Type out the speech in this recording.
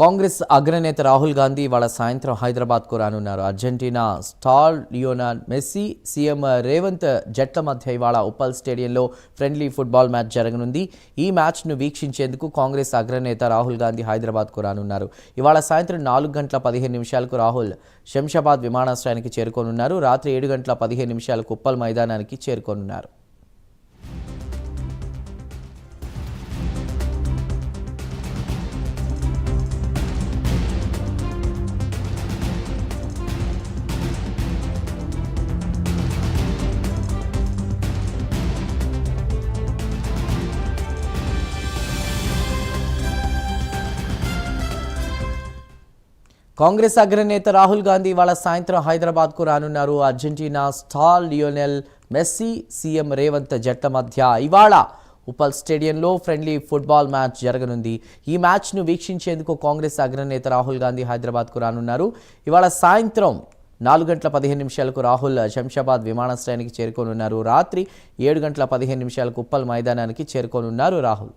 కాంగ్రెస్ అగ్రనేత రాహుల్ గాంధీ ఇవాళ సాయంత్రం హైదరాబాద్కు రానున్నారు. Argentina star Lionel Messi CM Revanth జట్ల మధ్య ఇవాళ ఉప్పల్ స్టేడియంలో ఫ్రెండ్లీ ఫుట్బాల్ మ్యాచ్ జరగనుంది. ఈ మ్యాచ్ను వీక్షించేందుకు కాంగ్రెస్ అగ్రనేత రాహుల్ గాంధీ హైదరాబాద్కు రానున్నారు. ఇవాళ సాయంత్రం నాలుగు గంటల పదిహేను నిమిషాలకు రాహుల్ శంషాబాద్ విమానాశ్రయానికి చేరుకోనున్నారు. రాత్రి ఏడు గంటల పదిహేను నిమిషాలకు ఉప్పల్ మైదానానికి చేరుకోనున్నారు. కాంగ్రెస్ అగ్రనేత రాహుల్ గాంధీ ఇవాళ సాయంత్రం హైదరాబాద్కు రానున్నారు. Argentina star Lionel Messi CM Revanth జట్ల మధ్య. ఇవాళ ఉప్పల్ స్టేడియంలో ఫ్రెండ్లీ ఫుట్బాల్ మ్యాచ్ జరగనుంది. ఈ మ్యాచ్ను వీక్షించేందుకు కాంగ్రెస్ అగ్రనేత రాహుల్ గాంధీ హైదరాబాద్కు రానున్నారు. ఇవాళ సాయంత్రం నాలుగు గంటల పదిహేను నిమిషాలకు రాహుల్ శంషాబాద్ విమానాశ్రయానికి చేరుకోనున్నారు. రాత్రి ఏడు గంటల పదిహేను నిమిషాలకు ఉప్పల్ మైదానానికి చేరుకోనున్నారు రాహుల్.